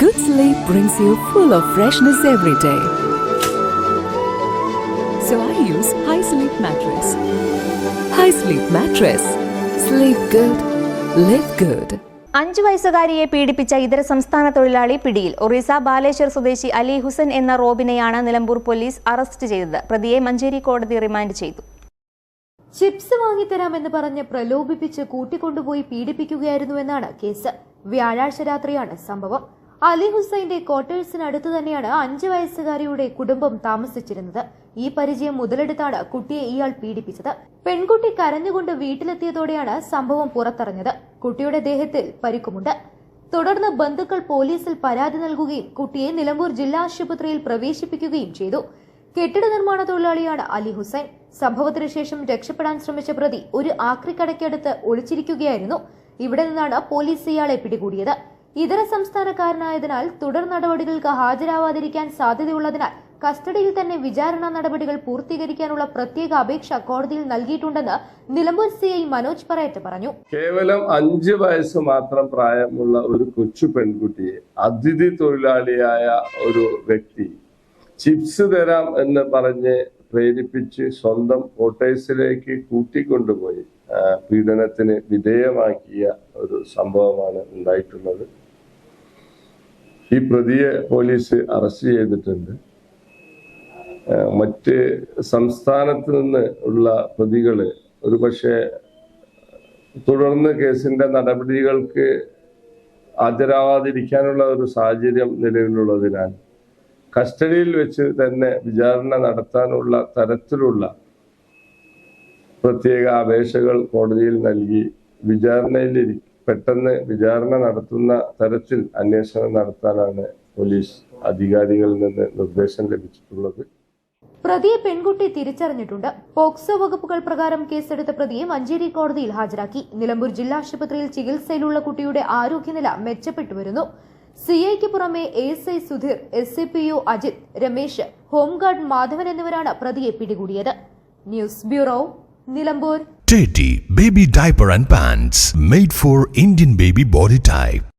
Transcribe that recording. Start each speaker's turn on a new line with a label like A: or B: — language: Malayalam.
A: Good sleep brings you full of freshness every day. So I use High Sleep Mattress. High Sleep Mattress. Sleep good. Live good.
B: അഞ്ച് വയസ്സുകാരിയെ പീഡിപ്പിച്ച ഇതര സംസ്ഥാന തൊഴിലാളി പിടിയിൽ ഒറീസ ബാലേശ്വർ സ്വദേശി അലി ഹുസൻ എന്ന റോബിനെയാണ് നിലമ്പൂർ പോലീസ് അറസ്റ്റ് ചെയ്തത് പ്രതിയെ മഞ്ചേരി കോടതി റിമാൻഡ് ചെയ്തു ചിപ്സ് വാങ്ങിത്തരാമെന്ന് പറഞ്ഞ് പ്രലോഭിപ്പിച്ച് കൂട്ടിക്കൊണ്ടുപോയി എന്നാണ് കേസ് വ്യാഴാഴ്ച രാത്രിയാണ് സംഭവം അലി ഹുസൈന്റെ അടുത്ത് തന്നെയാണ് അഞ്ച് വയസ്സുകാരിയുടെ കുടുംബം താമസിച്ചിരുന്നത് ഈ പരിചയം മുതലെടുത്താണ് കുട്ടിയെ ഇയാൾ പീഡിപ്പിച്ചത് പെൺകുട്ടി കരഞ്ഞുകൊണ്ട് വീട്ടിലെത്തിയതോടെയാണ് സംഭവം പുറത്തറിഞ്ഞത് കുട്ടിയുടെ ദേഹത്തിൽ പരിക്കുമുണ്ട് തുടർന്ന് ബന്ധുക്കൾ പോലീസിൽ പരാതി നൽകുകയും കുട്ടിയെ നിലമ്പൂർ ജില്ലാ ആശുപത്രിയിൽ പ്രവേശിപ്പിക്കുകയും ചെയ്തു കെട്ടിട നിർമ്മാണ തൊഴിലാളിയാണ് അലി ഹുസൈൻ സംഭവത്തിന് ശേഷം രക്ഷപ്പെടാൻ ശ്രമിച്ച പ്രതി ഒരു ആക്രിക്കടയ്ക്കടുത്ത് ഒളിച്ചിരിക്കുകയായിരുന്നു ഇവിടെ നിന്നാണ് പോലീസ് ഇയാളെ പിടികൂടിയത് ഇതര സംസ്ഥാനക്കാരനായതിനാൽ തുടർ നടപടികൾക്ക് ഹാജരാവാതിരിക്കാൻ സാധ്യതയുള്ളതിനാൽ കസ്റ്റഡിയിൽ തന്നെ വിചാരണ നടപടികൾ പൂർത്തീകരിക്കാനുള്ള പ്രത്യേക അപേക്ഷ കോടതിയിൽ നൽകിയിട്ടുണ്ടെന്ന് നിലമ്പൂർ സി ഐ മനോജ് പറയറ്റ് പറഞ്ഞു
C: കേവലം അഞ്ച് വയസ്സ് മാത്രം പ്രായമുള്ള ഒരു കൊച്ചു പെൺകുട്ടിയെ അതിഥി തൊഴിലാളിയായ ഒരു വ്യക്തി ചിപ്സ് തരാം എന്ന് പറഞ്ഞ് പ്രേരിപ്പിച്ച് സ്വന്തം കോട്ടേഴ്സിലേക്ക് കൂട്ടിക്കൊണ്ടുപോയി പീഡനത്തിന് വിധേയമാക്കിയ ഒരു സംഭവമാണ് ഉണ്ടായിട്ടുള്ളത് ഈ പ്രതിയെ പോലീസ് അറസ്റ്റ് ചെയ്തിട്ടുണ്ട് മറ്റ് സംസ്ഥാനത്ത് നിന്ന് ഉള്ള പ്രതികൾ ഒരുപക്ഷെ തുടർന്ന് കേസിന്റെ നടപടികൾക്ക് ഹാജരാവാതിരിക്കാനുള്ള ഒരു സാഹചര്യം നിലവിലുള്ളതിനാൽ കസ്റ്റഡിയിൽ വെച്ച് തന്നെ വിചാരണ നടത്താനുള്ള തരത്തിലുള്ള പ്രത്യേക അപേക്ഷകൾ കോടതിയിൽ നൽകി വിചാരണയിലിരിക്കും പെട്ടെന്ന് വിചാരണ നടത്തുന്ന തരത്തിൽ അന്വേഷണം നടത്താനാണ് പോലീസ് അധികാരികളിൽ നിന്ന് നിർദ്ദേശം ലഭിച്ചിട്ടുള്ളത്
B: പ്രതിയെ പെൺകുട്ടി തിരിച്ചറിഞ്ഞിട്ടുണ്ട് പോക്സോ വകുപ്പുകൾ പ്രകാരം കേസെടുത്ത പ്രതിയെ മഞ്ചേരി കോടതിയിൽ ഹാജരാക്കി നിലമ്പൂർ ജില്ലാ ആശുപത്രിയിൽ ചികിത്സയിലുള്ള കുട്ടിയുടെ ആരോഗ്യനില മെച്ചപ്പെട്ടുവരുന്നു സി ഐക്ക് പുറമെ S I Sudheer S C P U Ajith Ramesh home guard Madhavan എന്നിവരാണ് പ്രതിയെ പിടികൂടിയത് news bureau Nilambur. Teddy Baby Diaper and Pants. Made for Indian Baby Body Type.